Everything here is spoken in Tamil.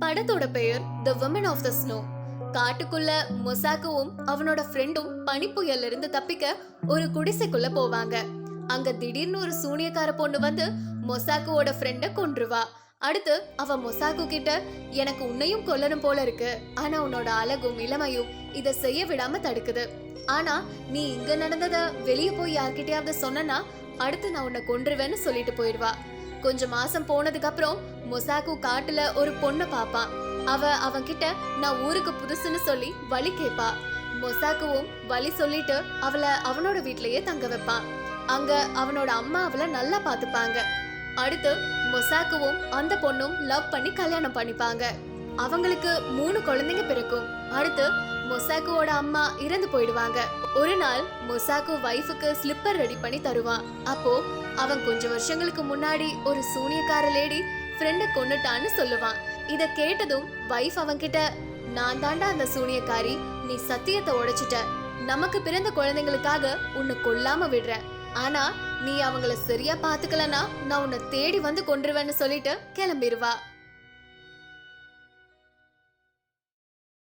படத்தோட பெயர் the women of the snow காட்டுக்குள்ள மொசாக்குவும் அவனோட ஃப்ரெண்டும் பனிப்புயல்ல இருந்து தப்பிக்க ஒரு குடிசைக்குள்ள போவாங்க. அங்க திடீர்னு ஒரு சூனியக்கார பொண்ணு வந்து மொசாக்குவோட ஃப்ரெண்ட கொன்றுவா. அடுத்து அவ மொசாக்கு கிட்ட எனக்கு உன்னையும் கொல்லணும் போல இருக்கு. ஆனா உன்னோட அழகும் இளமையும் இத செய்ய விடாம தடுக்குது. ஆனா நீ இங்க நடந்தத வெளியே போய் யார்கிட்டயாவது சொன்னனா அடுத்து நான் உன்னை கொன்றுவேன்னு சொல்லிட்டு போயிடுவா. கொஞ்ச மாசம் போனதுக்கு அப்புறம் மொசாக்கு காட்டுல ஒரு பொண்ண பாப்பான் அவ அவன்கிட்ட நான் ஊருக்கு புதுசுன்னு சொல்லி வழி கேப்பா. மொசாக்குவும் வழி சொல்லிட்டு அவளை அவனோட வீட்லயே தங்க வைப்பான் அங்க அவனோட அம்மா அவளை நல்லா பாத்துப்பாங்க. அடுத்து மொசாக்குவும் அந்த பொண்ணும் லவ் பண்ணி கல்யாணம் பண்ணிப்பாங்க. அவங்களுக்கு மூணு குழந்தைங்க பிறக்கும். அடுத்து மொசாக்குவோட அம்மா இறந்து போயிடுவாங்க. ஒரு நாள் மொசாக்கு வைஃபுக்கு ஸ்லிப்பர் ரெடி பண்ணி தருவான். அப்போ அவன் கொஞ்ச வருஷங்களுக்கு முன்னாடி ஒரு சூனியக்கார லேடி ஃப்ரெண்டை கொண்டுட்டான்னு சொல்லுவான். இத கேட்டதும் வைஃப் அவன்கிட்ட நான் தாண்டா அந்த சூனியக்காரி நீ சத்தியத்தை உடைச்சிட்ட. நமக்கு பிறந்த குழந்தைங்களுக்காக உன்னை கொல்லாம விடுறேன் ஆனா நீ அவங்கள சரியா பாத்துக்கலனா நான் உன்னை தேடி வந்து கொன்றுவேன்னு சொல்லிட்டு கிளம்பிடுவா.